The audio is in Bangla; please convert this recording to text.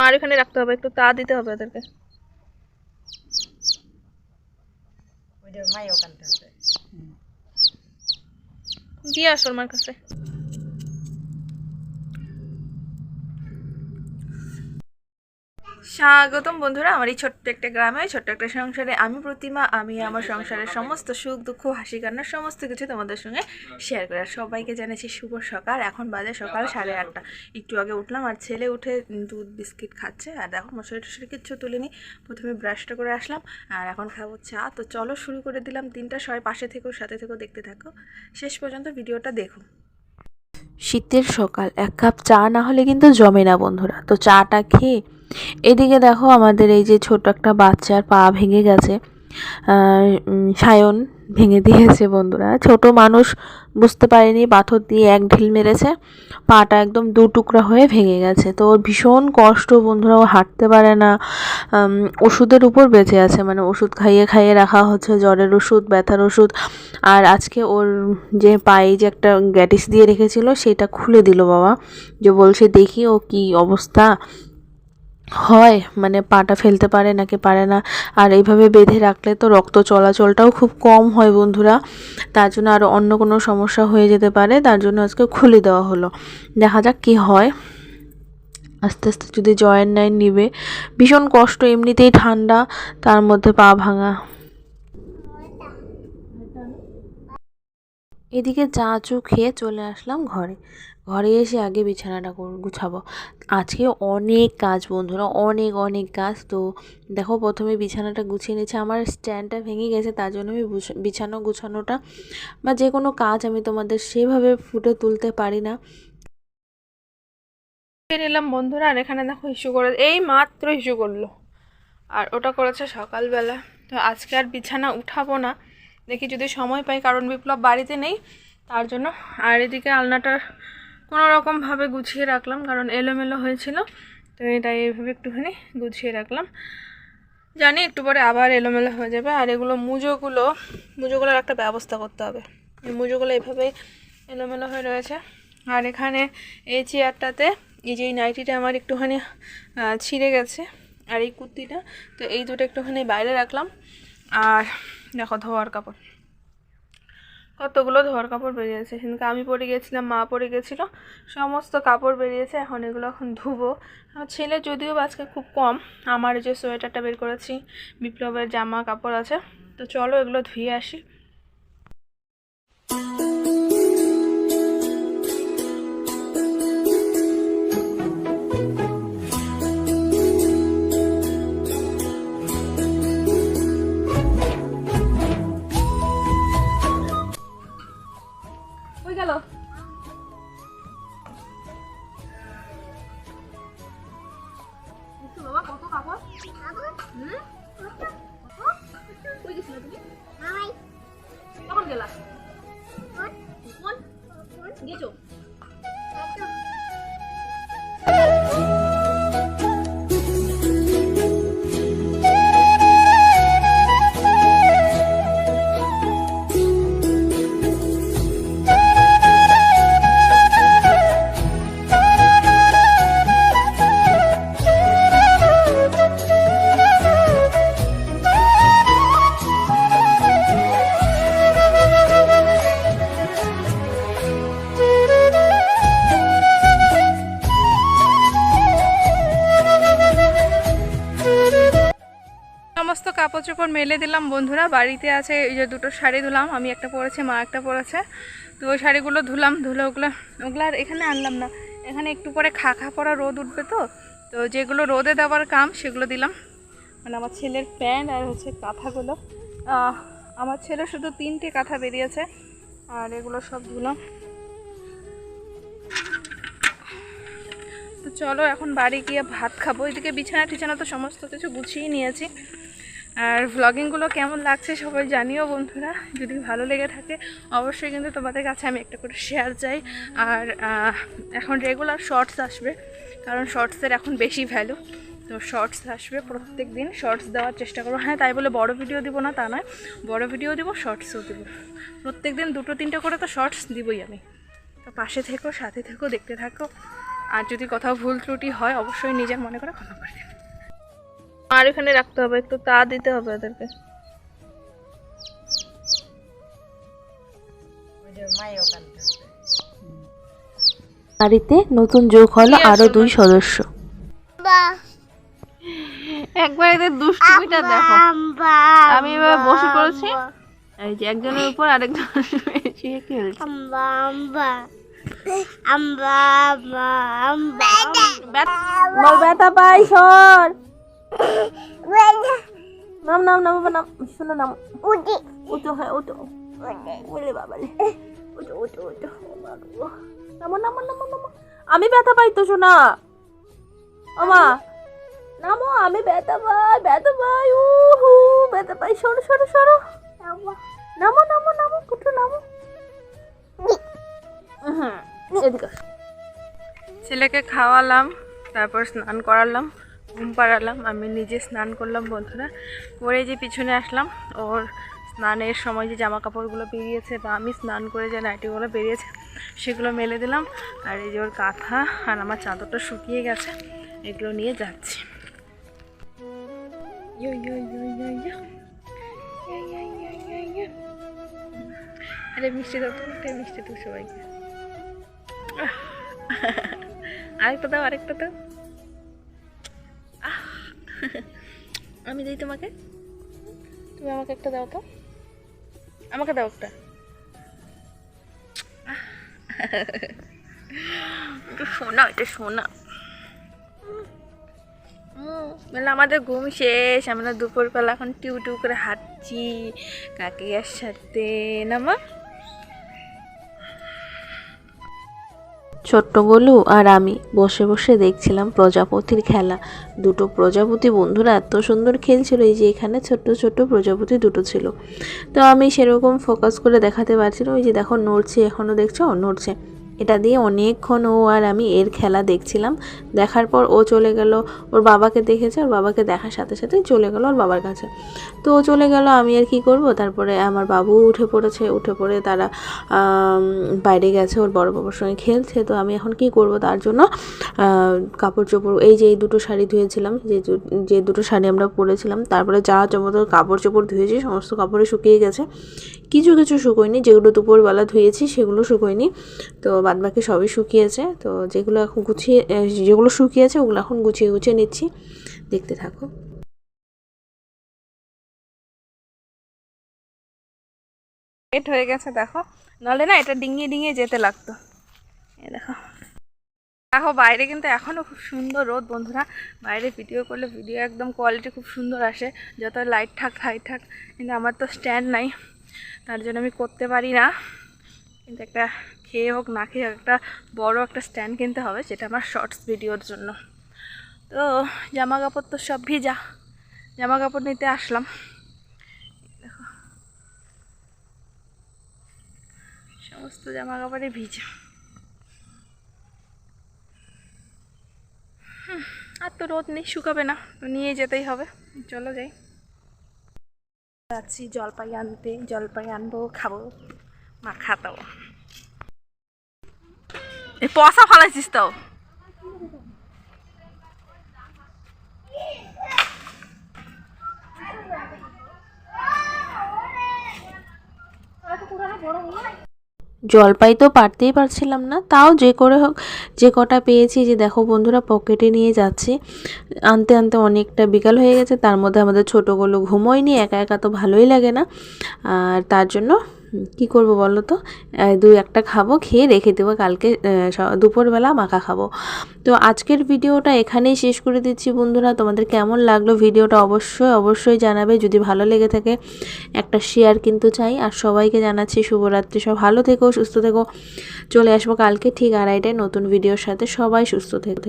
আর এখানে রাখতে হবে একটু তা দিতে হবে ওদেরকে। দিয়ে আসো আমার কাছে। স্বাগতম বন্ধুরা আমার এই ছোট্ট একটা গ্রামে ছোট্ট একটা সংসারে আমি প্রতিমা আমি আমার সংসারের সমস্ত সুখ দুঃখ হাসি কান্নার সমস্ত কিছু তোমাদের সঙ্গে শেয়ার করে। আর সবাইকে জানাচ্ছি শুভ সকাল এখন বাজে সকাল সাড়ে আটটা। একটু আগে উঠলাম আর ছেলে উঠে দুধ বিস্কিট খাচ্ছে। আর দেখো মশারি টশারি কিচ্ছু তুলিনি প্রথমে ব্রাশটা করে আসলাম আর এখন খাব চা। তো চলো শুরু করে দিলাম তিনটা সবাই পাশে থেকেও সাথে থেকেও দেখতে থাকো। শেষ পর্যন্ত ভিডিওটা দেখো। শীতের সকাল এক কাপ চা না হলে কিন্তু জমে না বন্ধুরা। তো চাটা খেয়ে এদিকে দেখো আমাদের এই যে ছোট একটা বাচ্চার পা ভেঙে গেছে। সায়ন ভেঙে দিয়েছে বন্ধুরা। ছোট মানুষ বুঝতে পারেনি, পাথর দিয়ে এক ঢিল মেরেছে, পাটা একদম দু টুকরা হয়ে ভেঙে গেছে। তো ওর ভীষণ কষ্ট বন্ধুরা, ও হাঁটতে পারে না। ওষুধের উপর বেঁচে আছে মানে ওষুধ খাইয়ে খাইয়ে রাখা হচ্ছে, জ্বরের ওষুধ, ব্যথার ওষুধ। আর আজকে ওর যে পায়ে যে একটা গ্যাটিস দিয়ে রেখেছিল, সেটা খুলে দিল বাবা। যে বলছে, দেখি ও কি অবস্থা। হয় মানে পাটা ফেলতে পারে নাকি পারে না। আর এইভাবে বেঁধে রাখলে তো রক্ত চলাচলটাও খুব কম হয় বন্ধুরা। তার জন্য আরও অন্য কোনো সমস্যা হয়ে যেতে পারে, তার জন্য আজকে খুলে দেওয়া হলো। দেখা যাক কি হয়। আস্তে আস্তে যদি জয়েন নাইন নিবে। ভীষণ কষ্ট, এমনিতেই ঠান্ডা, তার মধ্যে পা ভাঙা। এদিকে চা চু খেয়ে চলে আসলাম ঘরে। ঘরে এসে আগে বিছানাটা গুছাবো। আজকে অনেক কাজ বন্ধুরা, অনেক অনেক কাজ। তো দেখো প্রথমে বিছানাটা গুছিয়ে নিয়েছে। আমার স্ট্যান্ডটা ভেঙে গেছে, তার জন্য আমি বুছ- বিছানা গুছানোটা বা যে কোনো কাজ আমি তোমাদের সেভাবে ফুটে তুলতে পারি না। নিলাম বন্ধুরা, আর এখানে দেখো ইস্যু করে, এই মাত্র ইস্যু করল। আর ওটা করেছে সকালবেলা। তো আজকে আর বিছানা উঠাবো না। দেখি যদি সময় পাই, কারণ বিপ্লব বাড়িতে নেই, তার জন্য। আর এদিকে আলনাটা কোনো রকমভাবে গুছিয়ে রাখলাম, কারণ এলোমেলো হয়েছিল, তো এটা এইভাবে একটুখানি গুছিয়ে রাখলাম। জানি একটু পরে আবার এলোমেলো হয়ে যাবে, আর এগুলো মুজোগুলো, মুজোগুলোর একটা ব্যবস্থা করতে হবে। এই মুজোগুলো এভাবেই এলোমেলো হয়ে রয়েছে। আর এখানে এই চেয়ারটাতে, এই যে এই নাইটিটা আমার একটুখানি ছিঁড়ে গেছে, আর এই কুর্তিটা, তো এই দুটো একটুখানি বাইরে রাখলাম। আর দেখো ধোয়ার কাপড়। কতগুলো ধোয়ার কাপড় বেরিয়েছে। সেদিনকে আমি পরে গেছিলাম মা পরে গেছিল সমস্ত কাপড় বেরিয়েছে, এখন এগুলো এখন ধুবো। আমার ছেলে যদিও আজকে খুব কম, আমার যে সোয়েটারটা বের করেছি, বিপ্লবের জামা কাপড় আছে। তো চলো এগুলো ধুয়ে আসি। বাবা কত কাপড় হুম? কত? কই গেছিলে তুমি? কখন গেলা? কখন? গেছো? চোপড় মেলে দিলাম, বন্ধুরা। বাড়িতে আছে এই যে দুটো শাড়ি ধুলাম, আমি একটা পরেছে, মা একটা পরেছে। তো ওই শাড়িগুলো ধুলাম, ধুলে ওগুলো ওগুলো আর এখানে আনলাম না। এখানে একটু পরে খা খা পরা রোদ উঠবে তো। তো যেগুলো রোদে দেওয়ার কাম, সেগুলো দিলাম। মানে আমার ছেলের প্যান্ট আর হচ্ছে কাঁথাগুলো। আমার ছেলে শুধু তিনটে কাঁথা বেরিয়েছে, আর এগুলো সব ধুলাম। তো চলো এখন বাড়ি গিয়ে ভাত খাব। এদিকে বিছানা টিছানা তো সমস্ত কিছু গুছিয়ে নিয়েছি। আর ভ্লগিংগুলো কেমন লাগছে সবাই জানিও বন্ধুরা। যদি ভালো লেগে থাকে, অবশ্যই কিন্তু তোমাদের কাছে আমি একটা করে শেয়ার চাই। আর এখন রেগুলার শর্টস আসবে, কারণ শর্টসের এখন বেশি ভ্যালু তো শর্টস আসবে প্রত্যেক দিন শর্টস দেওয়ার চেষ্টা করব। হ্যাঁ তাই বলে বড় ভিডিও দিব না, তা নয়। বড় ভিডিও দিব শর্টসও দিব। প্রত্যেক দিন দুটো, তিনটে করে তো শর্টস দিবই আমি। তো পাশে থেকো, সাথে থেকো, দেখতে থাকো। আর যদি কোথাও ভুল ত্রুটি হয়, অবশ্যই নিজের মনে করে ক্ষমা করে দেবেন আর এখানে রাখতে হবে একটু তা দিতে হবে ওদেরকে। বাড়িতে নতুন যোগ হলো আরও দুই সদস্য। একবার এদের দুষ্টুমিটা দেখো। আমি এবার বসে পড়েছি। এই যে একজনের উপর আরেকজন শুয়ে খেলছে। পাই সর। নাম নাম নাম নাম শোনো নাম উঠো হ্যাঁ উঠো বলে বাবালে উঠো উঠো উঠো। নামো নামো নামো নামো আমি ব্যথা পাই তো শোনা আমা নামো আমি ব্যথা পাই ব্যথা পাই উহু ব্যথা পাই সরো সরো সরো নামো নামো নামো উঠো নামো ছেলেকে খাওয়ালাম তারপর স্নান করালাম ঘুম পাড়ালাম, আমি নিজে স্নান করলাম বন্ধুরা। করে যে পিছনে আসলাম, ওর স্নানের সময় যে জামা কাপড়গুলো বেরিয়েছে বা আমি স্নান করে যে নাইটিগুলো বেরিয়েছে, সেগুলো মেলে দিলাম। আর এই যে ওর কাঁথা আর আমার চাদরটা শুকিয়ে গেছে, এগুলো নিয়ে যাচ্ছি। আরে মিষ্টি দাও তো মিষ্টি দাও সবাইকে। আরেকটা দাও আরেকটা দাও। আমি দিই তোমাকে। তুমি আমাকে একটা দাও তো। আমাকে দাও একটা। শোনা এটা শোনা মানে আমাদের ঘুম শেষ আমরা দুপুরবেলা এখন টিউ টিউ করে হাঁটছি কাকিয়ার সাথে না মা? ছোট্ট গোলু আর আমি বসে বসে দেখছিলাম প্রজাপতির খেলা। দুটো প্রজাপতি বন্ধুরা এত সুন্দর খেলছিল এই যে এখানে ছোট্ট ছোট্ট প্রজাপতি দুটো ছিল। তো আমি সেরকম ফোকাস করে দেখাতে পারছিলাম ওই যে দেখো নড়ছে এখনও দেখছ? নড়ছে। এটা দিয়ে অনেকক্ষণ ও আর আমি এর খেলা দেখছিলাম। দেখার পর ও চলে গেল, ওর বাবাকে দেখেছে, ওর বাবাকে দেখার সাথে সাথেই চলে গেল ওর বাবার কাছে। তো ও চলে গেল, আমি আর কি করব? তারপরে আমার বাবু উঠে পড়েছে, উঠে পড়ে তারা বাইরে গেছে, ওর বড় বাবার সঙ্গে খেলছে। তো আমি এখন কি করব তার জন্য? কাপড় চোপড় এই যে এই দুটো শাড়ি ধুয়েছিলাম, যে যে দুটো শাড়ি আমরা পরেছিলাম, তারপরে যা চমতো কাপড় চোপড় ধুয়েছি, সমস্ত কাপড়ে শুকিয়ে গেছে। কিছু কিছু শুকোয়নি, যেগুলো দুপুরবেলা ধুয়েছি সেগুলো শুকোয়নি। তো বাদবাকি সবই শুকিয়েছে। তো যেগুলো এখন গুছিয়ে যেগুলো শুকিয়েছে ওগুলো এখন গুছিয়ে গুছিয়ে নিচ্ছি। দেখতে থাকো। লেট হয়ে গেছে, দেখো। নাহলে না এটা ডিঙিয়ে ডিঙিয়ে যেতে লাগতো। দেখো। দেখো, বাইরে কিন্তু এখনও খুব সুন্দর রোদ, বন্ধুরা। বাইরে ভিডিও করলে ভিডিও একদম কোয়ালিটি খুব সুন্দর আসে। যত লাইট থাক হাই থাক, কিন্তু আমার তো স্ট্যান্ড নাই। তার জন্য আমি করতে পারি না। কিন্তু একটা খেয়ে হোক, না খেয়ে একটা বড় একটা স্ট্যান্ড কিনতে হবে, সেটা আমার শর্টস ভিডিওর জন্য। তো জামা কাপড় তো সব ভিজা। জামা কাপড় নিতে আসলাম। দেখো। সমস্ত জামা কাপড়ে ভিজা আর তো রোদ নেই, শুকাবে না। নিয়ে যেতেই হবে। চলো যাই। যাচ্ছি জলপাই আনতে। জলপাই আনব খাব মা খাতাও এই পয়সা ফালাইছিস তো। জলপাই তো পারতেই পারছিলাম না, তাও যে করে হোক, যে কটা পেয়েছি, যে দেখো বন্ধুরা পকেটে নিয়ে যাচ্ছি, আনতে আনতে অনেকটা বিকাল হয়ে গেছে, তার মধ্যে আমাদের ছোটোগুলো ঘুমোয়নি, একা একা তো ভালোই লাগে না, আর তার জন্য কি করব বলো তো? দু একটা খাব, খেয়ে রেখে দেবো, কালকে দুপুরবেলা মাখা খাব। তো আজকের ভিডিওটা এখানেই শেষ করে দিচ্ছি বন্ধুরা। তোমাদের কেমন লাগল ভিডিওটা অবশ্যই অবশ্যই জানাবে। যদি ভালো লেগে থাকে, একটা শেয়ার কিন্তু চাই। আর সবাইকে জানাচ্ছি শুভরাত্রি। সব ভালো থেকো, সুস্থ থেকো। চলে আসব কালকে ঠিক আড়াইটায় নতুন ভিডিওর সাথে। সবাই সুস্থ থেকো।